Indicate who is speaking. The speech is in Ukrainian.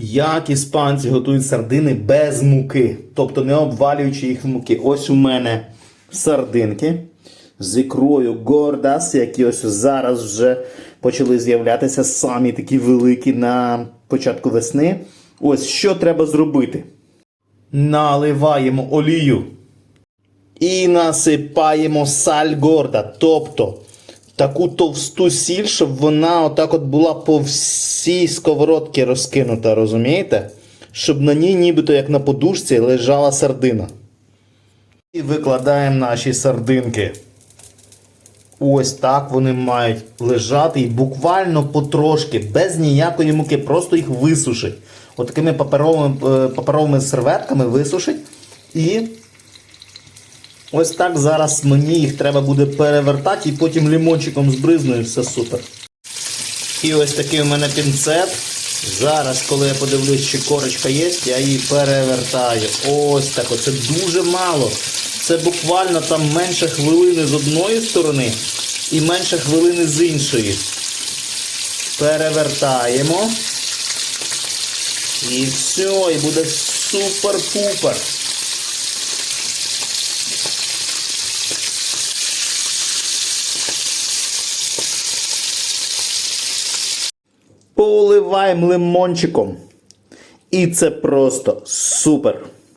Speaker 1: Як іспанці готують сардини без муки, тобто не обвалюючи їх в муки. Ось у мене сардинки з ікрою Гордас, які ось зараз вже почали з'являтися самі такі великі на початку весни. Ось що треба зробити. Наливаємо олію і насипаємо саль горда, тобто таку товсту сіль, щоб вона отак от була по всій сковородці розкинута, розумієте? Щоб на ній нібито як на подушці лежала сардина. І викладаємо наші сардинки. Ось так вони мають лежати і буквально потрошки, без ніякої муки, просто їх висушить. Отакими паперовими, е, паперовими серветками висушить. І ось так зараз мені їх треба буде перевертати і потім лимончиком збризну і все супер. І ось такий у мене пінцет. Зараз, коли я подивлюсь, чи корочка є, я її перевертаю. Ось так. Оце дуже мало. Це буквально там менше хвилини з одної сторони і менше хвилини з іншої. Перевертаємо. І все, і буде супер-пупер. Поливаємо лимончиком. І це просто супер.